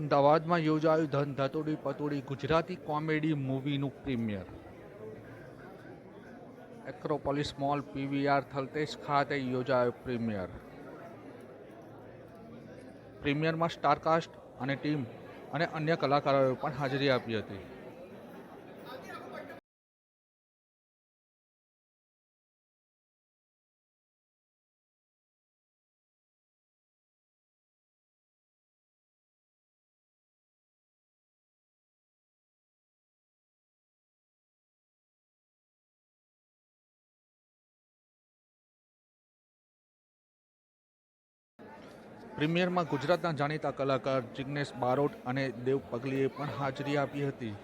અમદાવાદમાં યોજાયું Dhan Dhatodi Patodi Gujarati comedy મૂવીનું premiere. Acropolis mall PVR Thaltej ખાતે યોજાયું પ્રીમિયર. પ્રીમિયરમાં સ્ટારકાસ્ટ અને ટીમ અને અન્ય કલાકારોએ પણ હાજરી આપી હતી. પ્રીમિયરમાં ગુજરાતના જાણીતા કલાકાર જિગ્નેશ બારોટ અને દેવ પગલીએ પણ હાજરી આપી હતી.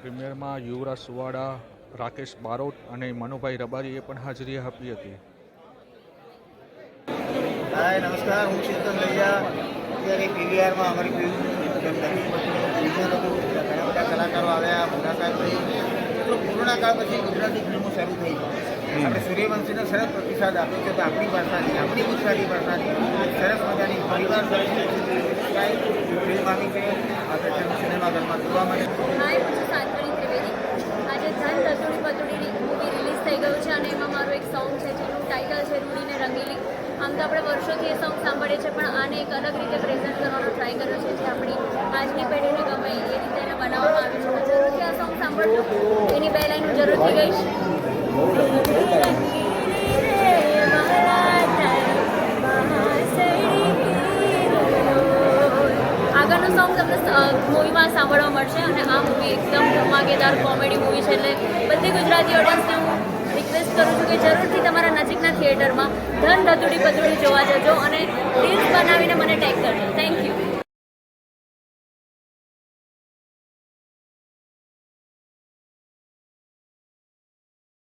પ્રીમિયરમાં યુવરાજ સુવાડા રાકેશ બારોટ અને મનુભાઈ રબારીએ પણ હાજરી આપી હતી. હાય નમસ્કાર. હું ચેતન લૈયા. અત્યારે પીવીઆરમાં અમારી ઘણા બધા કલાકારો આવ્યા. મુલાકાત થઈ. તો કોરોના કાળ પછી ગુજરાતી ફિલ્મો શરૂ થઈ આપણે સૂર્યવંશીનો સરસ પ્રતિસાદ આપ્યો છે. તો આપણી ભાષાની આપણી ગુજરાતી ભાષાની સરસ મજાની પરિવાર ફિલ્મ આવી છે. આપણે સિનેમાઘરમાં જોવા મળે હાય હું છું સાંત્વની ત્રિવેદી આજે ધન રસોડી પતોડી મૂવી રિલીઝ થઈ ગયું છે અને એમાં મારું એક સોંગ છે, જેનું ટાઇટલ છે રૂડીને રંગીલી. આમ તો આપણે વર્ષોથી એ સોંગ સાંભળીએ છીએ, પણ આને એક અલગ રીતે પ્રેઝન્ટ કરવાનો ટ્રાય કર્યો છે, જે આપણી આજની પેઢીને ગમે, એ રીતે એને બનાવવામાં આવ્યું છે. જરૂરથી આ સોંગ સાંભળજો. એની બે લાઈન હું જરૂરથી ગઈશ. આગળનું સોંગ તમને મૂવીમાં સાંભળવા મળશે અને આ મૂવી એકદમ ધમાકેદાર કોમેડી મૂવી છે, એટલે બધી ગુજરાતી ઓડિયન્સને હું કરું છું કે જરૂરથી તમારા નજીકના થિયેટરમાં ધન, ધતુડી પતુડી જોવા જજો અને રીલ્સ બનાવીને મને ટેગ કરજો. Thank you